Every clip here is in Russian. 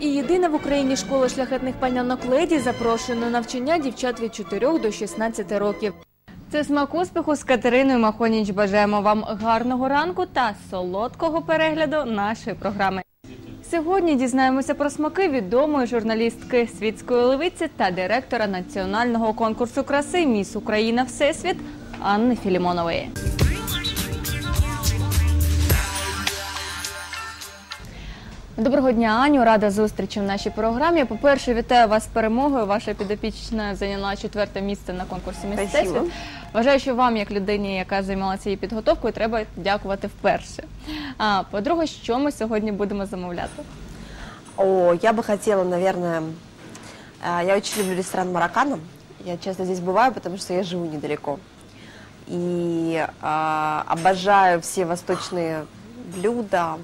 і єдина в Україні школа шляхетних пальнянок леді запрошує на навчання дівчат від 4 до 16 років. Це смак успіху з Катериною Махоніч. Бажаємо вам гарного ранку та солодкого перегляду нашої програми. Сьогодні дізнаємося про смаки відомої журналістки світської левиці та директора національного конкурсу краси Міс Україна Всесвіт Анни Філімонової. Доброго дня, Аню. Рада зустрічі в нашій програмі. По-перше, вітаю вас з перемогою. Ваша підопічна зайняла четверте місце на конкурсі Спасибо. мистецтв. Вважаю, що вам, як людині, яка займалася її підготовкою, треба дякувати вперше. А по-друге, що ми сьогодні будемо замовляти? О, я бы хотела, наверное, э, я очень люблю ресторан Маракана. Я часто здесь бываю, потому что я живу недалеко. И а, обожаю все восточные блюда,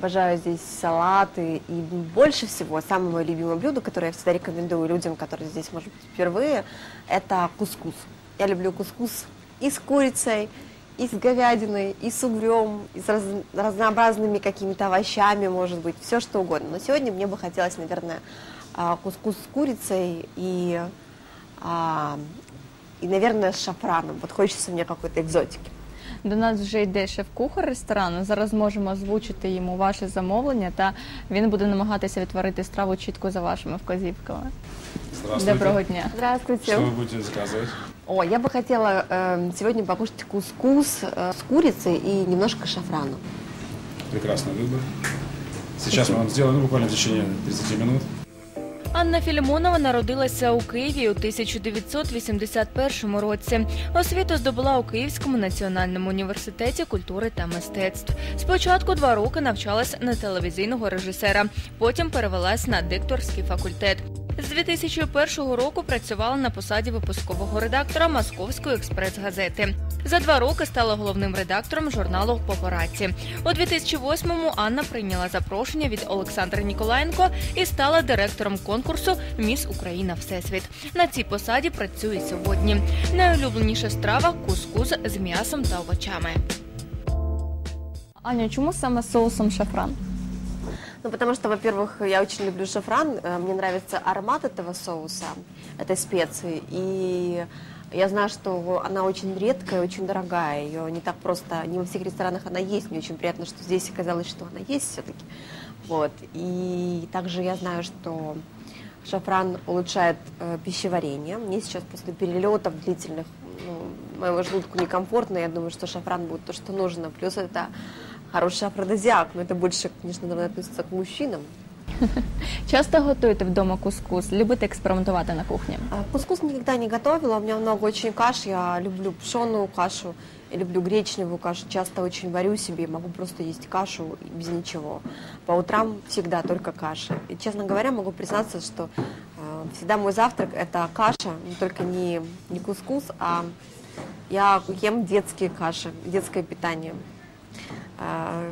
обожаю здесь салаты. И больше всего, самое мое любимое блюдо, которое я всегда рекомендую людям, которые здесь, может быть, впервые, это кускус. Я люблю кускус и с курицей, и с говядиной, и с угрем, и с раз- разнообразными какими-то овощами, может быть, все что угодно. Но сегодня мне бы хотелось, наверное, а, кускус с курицей и, а, и, наверное, с шафраном. Вот хочется мне какой-то экзотики. До нас вже йде шеф-кухар ресторану. Зараз можемо озвучити йому ваше замовлення, та він буде намагатися відтворити страву чітко за вашими вказівками. Здравствуйте. Доброго дня. Здравствуйте. Что вы будете заказывать? О, я бы хотела эм, сегодня покушать кускус э, с курицей и немножко шафрана. Прекрасный выбор. Сейчас мы вам сделаем ну, буквально в течение 30 минут. Анна Філімонова народилася у Києві у 1981 році. Освіту здобула у Київському національному університеті культури та мистецтв. Спочатку два роки навчалась на телевізійного режисера, потім перевелась на дикторський факультет. З 2001 року працювала на посаді випускового редактора Московської експрес-газети. За два роки стала головним редактором журналу Папараці. У 2008-му Анна прийняла запрошення від Олександра Ніколаєнко і стала директором конкурсу Міс Україна Всесвіт. На цій посаді працює сьогодні. Найулюбленіша страва кускус з м'ясом та овочами. Аню, чому саме соусом шафран? Ну, потому что, во-первых, я очень люблю шафран, э, мне нравится аромат этого соуса, этой специи, и я знаю, что она очень редкая, очень дорогая, ее не так просто, не во всех ресторанах она есть, мне очень приятно, что здесь оказалось, что она есть все-таки, вот, и также я знаю, что шафран улучшает э, пищеварение, мне сейчас после перелетов длительных, ну, моему желудку некомфортно, я думаю, что шафран будет то, что нужно, плюс это хороший афродизиак, но это больше, конечно, наверное, относится к мужчинам. Часто готуєте вдома кускус? Любите експериментувати на кухні? А, Кускус никогда не готовила, у меня много очень каш, я люблю пшеную кашу, я люблю гречневую кашу, часто очень варю себе, могу просто есть кашу без ничего. По утрам всегда только каша. И, честно говоря, могу признаться, что э, всегда мой завтрак это каша, но только не, не кускус, а я ем детские каши, детское питание. А,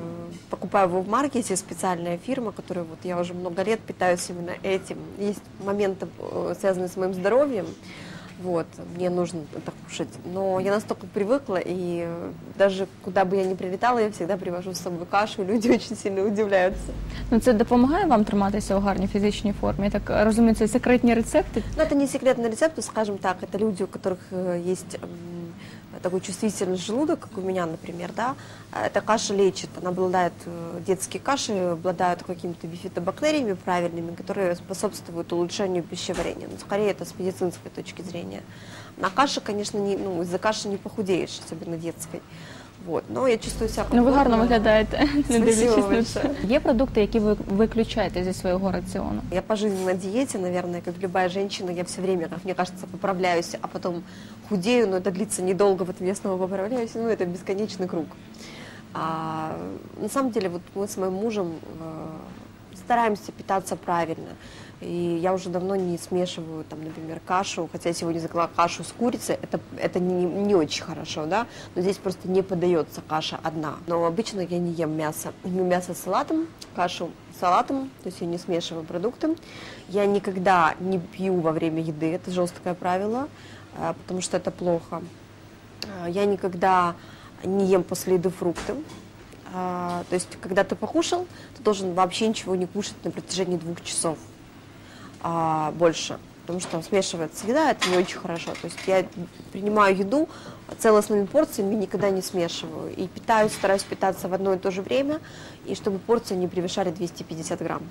Покупаю его в маркете, специальная фирма, которая вот я уже много лет питаюсь именно этим. Есть моменты, э, связанные с моим здоровьем, вот, мне нужно это кушать. Но я настолько привыкла, и э, даже куда бы я ни прилетала, я всегда привожу с собой кашу, и люди очень сильно удивляются. Ну це допомагає вам триматися у гарній фізичній формі? Я так розумію, це секретні рецепти. Но это не секретный рецепт, скажем так, это люди, у которых э, есть м, такой чувствительный желудок, как у меня, например, да, а эта каша лечит, она обладает, э, детские каши обладают какими-то бифидобактериями правильными, которые способствуют улучшению пищеварения. Но скорее это с медицинской точки зрения. На каше, конечно, не, ну, из-за каши не похудеешь, особенно детской. Вот. Но я чувствую себя Ну ви гарно комфортно. виглядаєте, не Спасибо дивлячись на большое. це. Є продукти, які ви виключаєте зі свого раціону. Я по жизни на диете, наверное, как любая женщина, я все время, как мне кажется, поправляюсь, а потом худею, но это длится недолго, потом я снова поправляюсь, ну это бесконечный круг. А, на самом деле, вот мы с моим мужем э, стараемся питаться правильно. И я уже давно не смешиваю, там, например, кашу, хотя я сегодня заказала кашу с курицей, это, это не, не очень хорошо, да, но здесь просто не подается каша одна. Но обычно я не ем мясо. Ем мясо с салатом, кашу с салатом, то есть я не смешиваю продукты. Я никогда не пью во время еды, это жесткое правило, а, потому что это плохо. А, Я никогда не ем после еды фрукты. А, то есть, когда ты покушал, ты должен вообще ничего не кушать на протяжении двух часов а, больше. Потому что там смешивается еда, это не очень хорошо. То есть я принимаю еду целостными порциями, никогда не смешиваю. И питаюсь, стараюсь питаться в одно и то же время, и чтобы порции не превышали 250 грамм.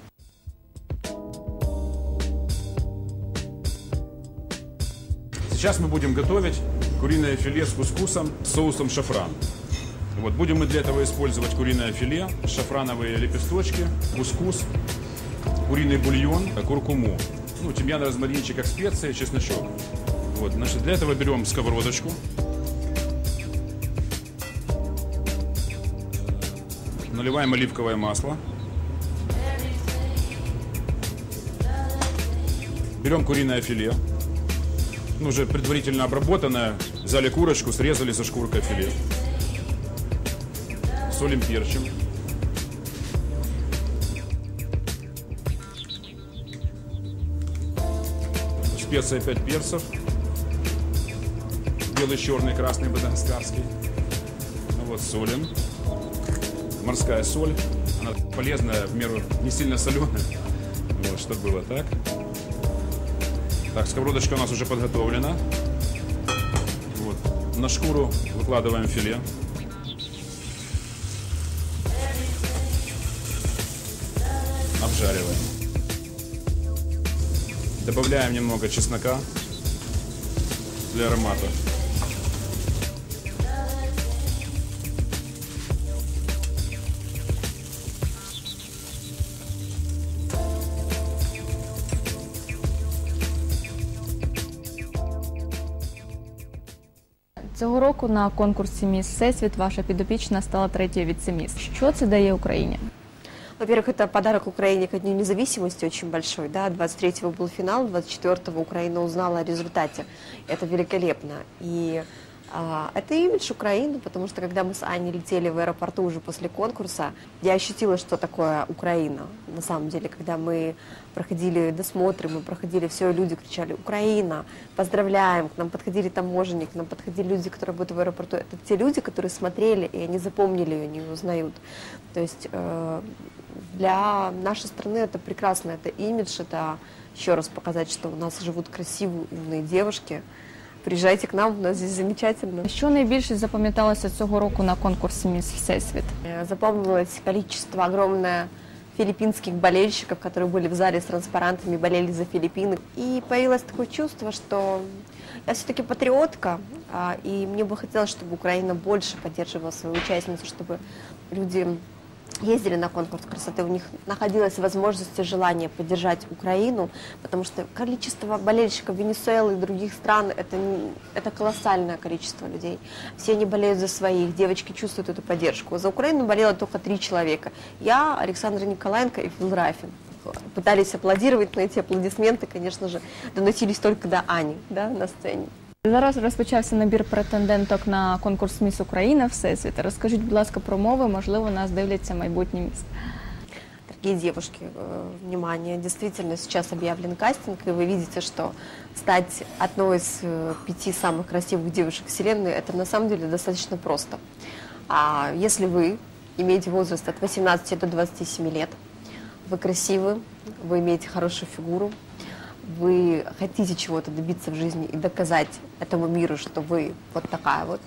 Сейчас мы будем готовить куриное филе с кускусом с соусом шафран. Вот, будем мы для этого использовать куриное филе, шафрановые лепесточки, кускус, куриный бульон, куркуму, ну, тимьян, розмаринчик, как специи, чесночок. Вот, значит, для этого берем сковородочку. Наливаем оливковое масло. Берем куриное филе. Ну, уже предварительно обработанное. Взяли курочку, срезали со шкуркой филе солим, перчим. Специя 5 перцев. Белый, черный, красный, мадагаскарский. Ну вот, солим. Морская соль. Она полезная, в меру не сильно соленая. Вот, чтобы было так. Так, сковородочка у нас уже подготовлена. Вот. На шкуру выкладываем филе. обжариваем. Добавляем немного чеснока для аромата. Цього року на конкурсі Міс Всесвіт ваша підопічна стала третьою віце-міс. Що це дає Україні? Во-первых, это подарок Украине ко Дню независимости очень большой. Да? 23-го был финал, 24-го Украина узнала о результате. Это великолепно. И это имидж Украины, потому что когда мы с Аней летели в аэропорту уже после конкурса, я ощутила, что такое Украина. На самом деле, когда мы проходили досмотры, мы проходили все, люди кричали «Украина! Поздравляем!» К нам подходили таможенники, к нам подходили люди, которые работают в аэропорту. Это те люди, которые смотрели, и они запомнили ее, они узнают. То есть э, для нашей страны это прекрасно, это имидж, это еще раз показать, что у нас живут красивые, умные девушки Приезжайте к нам, у нас здесь замечательно. Що найбільше запам'яталося цього року на конкурсі Міс Всесвіт? Э, Запомнилось количество огромное филиппинских болельщиков, которые были в зале с транспарантами, болели за Филиппины. И появилось такое чувство, что я все-таки патриотка, а, и мне бы хотелось, чтобы Украина больше поддерживала свою участницу, чтобы люди ездили на конкурс красоты, у них находилась возможность и желание поддержать Украину, потому что количество болельщиков Венесуэлы и других стран это, это колоссальное количество людей. Все они болеют за своих, девочки чувствуют эту поддержку. За Украину болело только три человека. Я, Александр Николаенко и Фил Рафин. Пытались аплодировать, но эти аплодисменты, конечно же, доносились только до Ани да, на сцене. Зараз розпочався набір претенденток на конкурс Міс Україна Всесвіт. Розкажіть, будь ласка, про мови, можливо, нас дивляться майбутні міс. Дорогие девушки, э, внимание, действительно сейчас объявлен кастинг, и вы видите, что стать одной из э, пяти самых красивых девушек Вселенной, это на самом деле достаточно просто. А если вы имеете возраст от 18 до 27 лет, вы красивы, вы имеете хорошую фигуру, вы хотите чего-то добиться в жизни и доказать этому миру, что вы вот такая вот,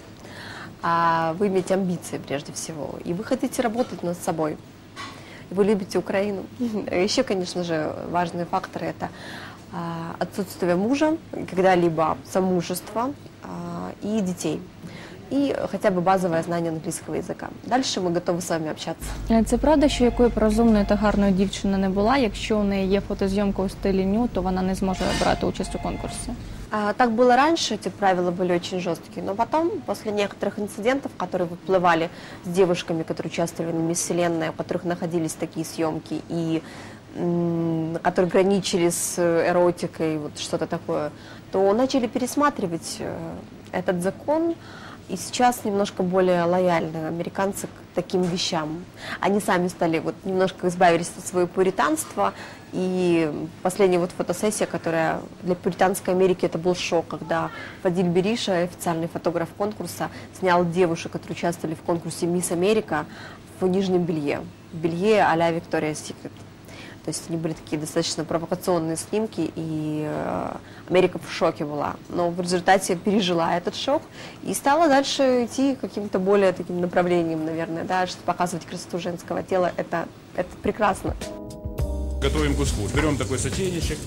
а вы имеете амбиции прежде всего, и вы хотите работать над собой, вы любите Украину. Еще, конечно же, важные факторы – это а, отсутствие мужа, когда-либо замужество а, и детей. И хотя бы базовое знание английского языка. Дальше мы готовы с вами общаться. Е, Це правда, що якою б розумною та гарною дівчина не була, якщо у неї є фотозйомка у стилі ню, то вона не зможе брати участь у конкурсі. А, Так было раньше, эти правила были очень жесткие, но потом, после некоторых инцидентов, которые выплывали с девушками, которые участвовали на Мисс Вселенная, у которых находились такие съемки, и м, которые граничили с э, эротикой, вот что-то такое, то начали пересматривать э, этот закон, и сейчас немножко более лояльны американцы к таким вещам. Они сами стали, вот немножко избавились от своего пуританства. И последняя вот фотосессия, которая для пуританской Америки это был шок, когда Фадиль Бериша, официальный фотограф конкурса, снял девушек, которые участвовали в конкурсе «Мисс Америка» в нижнем белье. Белье а-ля Victoria's Secret. То есть они были такие достаточно провокационные снимки, и э, Америка в шоке была. Но в результате пережила этот шок и стала дальше идти каким-то более таким направлением, наверное, да, что показывать красоту женского тела, это, это прекрасно. Готовим кускус. Берем такой сотейничек,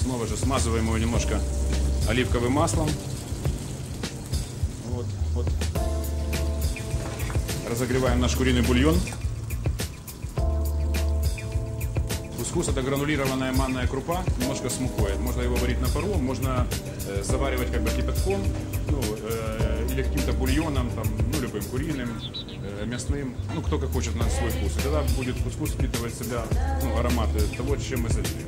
снова же смазываем его немножко оливковым маслом. Вот, вот. Разогреваем наш куриный бульон. Кускус это гранулированная манная крупа, немножко с мукой. Можно его варить на пару, можно э, заваривать как бы кипятком, ну, э, или каким-то бульоном, там, ну, любым куриным, э, мясным, ну, кто как хочет на свой вкус. И тогда будет кускус впитывать в себя ну, ароматы того, чем мы залили.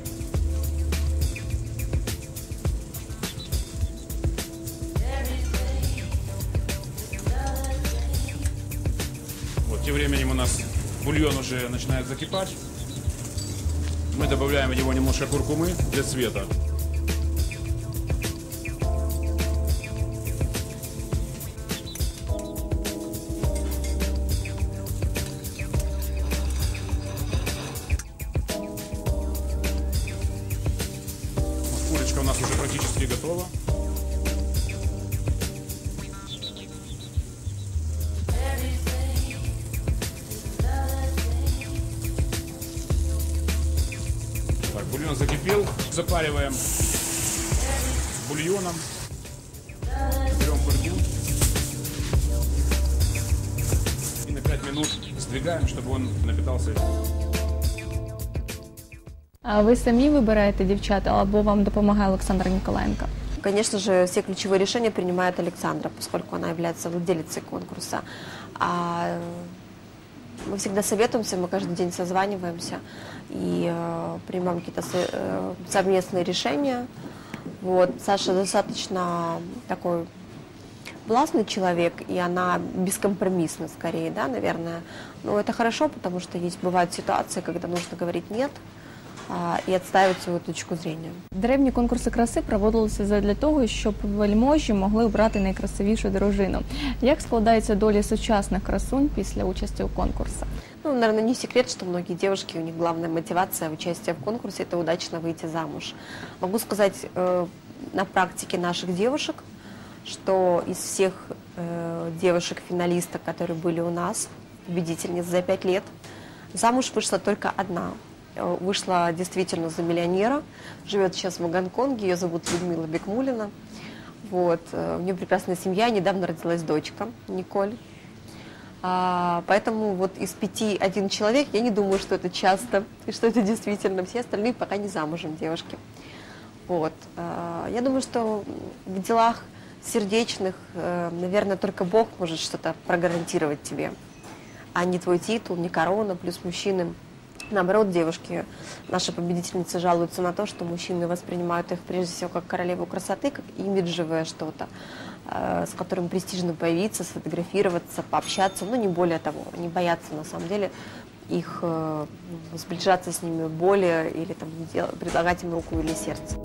Вот, тем временем у нас бульон уже начинает закипать. Мы добавляем в него немножко куркумы для цвета. Запариваем с бульоном. Берем фольгу. И на 5 минут сдвигаем, чтобы он напитался. А ви самі вибираєте дівчат або вам допомагає Олександра Ніколаєнка? Конечно же, все ключевые решения принимает Александра, поскольку она является владелицей конкурса. А мы всегда советуемся, мы каждый день созваниваемся и э, принимаем какие-то со- э, совместные решения. Вот. Саша достаточно такой властный человек, и она бескомпромиссна скорее, да, наверное. Но это хорошо, потому что есть бывают ситуации, когда нужно говорить «нет» а, и отстаивать свою точку зрения. Древні конкурси краси проводилися задля того, щоб вельможі могли обрати найкрасивішу дружину. Як складаються долі сучасних красунь після участі у конкурсах? Ну, наверное, не секрет, что многие девушки, у них главная мотивация участия в конкурсе – это удачно выйти замуж. Могу сказать э, на практике наших девушек, что из всех э, девушек-финалисток, которые были у нас, победительниц за пять лет, замуж вышла только одна. Э, Вышла действительно за миллионера, живет сейчас в Гонконге, ее зовут Людмила Бекмулина. Вот. э, У нее прекрасная семья, недавно родилась дочка Николь. А, поэтому вот из пяти один человек, я не думаю, что это часто, и что это действительно. Все остальные пока не замужем девушки. Вот. А, я думаю, что в делах сердечных, наверное, только Бог может что-то прогарантировать тебе, а не твой титул, не корона, плюс мужчины. Наоборот, девушки, наши победительницы жалуются на то, что мужчины воспринимают их прежде всего как королеву красоты, как имиджевое что-то, э, с которым престижно появиться, сфотографироваться, пообщаться, но не более того. Они боятся на самом деле их э, сближаться с ними более или там, предлагать им руку или сердце.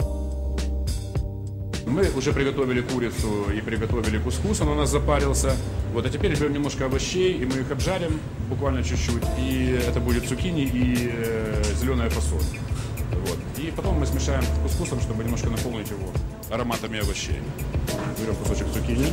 Мы уже приготовили курицу и приготовили кускус, он у нас запарился. Вот, а теперь берем немножко овощей, и мы их обжарим буквально чуть-чуть. И это будет цукини и э, зеленая фасоль. Вот. И потом мы смешаем с кускусом, чтобы немножко наполнить его ароматами овощей. Берем кусочек цукини.